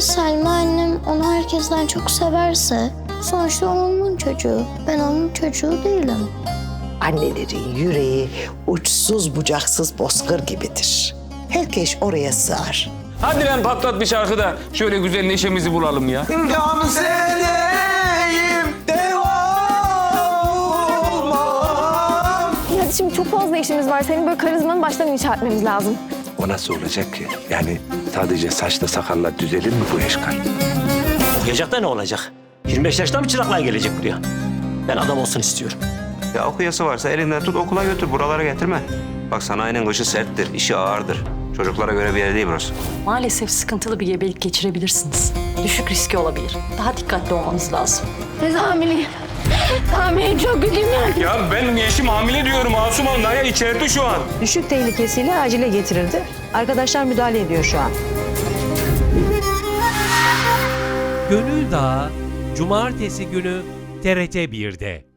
Selma annem onu herkesten çok severse sonuçta onun çocuğu. Ben onun çocuğu değilim. Annelerin yüreği uçsuz bucaksız bozkır gibidir. Herkes oraya sığar. Hadi lan patlat bir şarkı da şöyle güzel neşemizi bulalım ya. Hadi şimdi çok fazla işimiz var. Senin böyle karizmanı baştan inşa etmemiz lazım. O nasıl olacak ki? Yani sadece saçla sakalla düzelir mi bu eşkal? Okuyacak da ne olacak? 25 yaşta mı çıraklar gelecek buraya? Ben adam olsun istiyorum. Ya okuyası varsa elinden tut okula götür. Buralara getirme. Bak sanayinin kışı serttir, işi ağırdır. Çocuklara göre bir yer değil burası. Maalesef sıkıntılı bir gebelik geçirebilirsiniz. Düşük riski olabilir. Daha dikkatli olmanız lazım. Biz hamileyim. Hamileyim çok yani. Ya ben eşim hamile diyorum Asuman Naya içeride şu an. Düşük tehlikesiyle acile getirildi. Arkadaşlar müdahale ediyor şu an. Gönül Dağı Cumartesi günü TRT 1'de.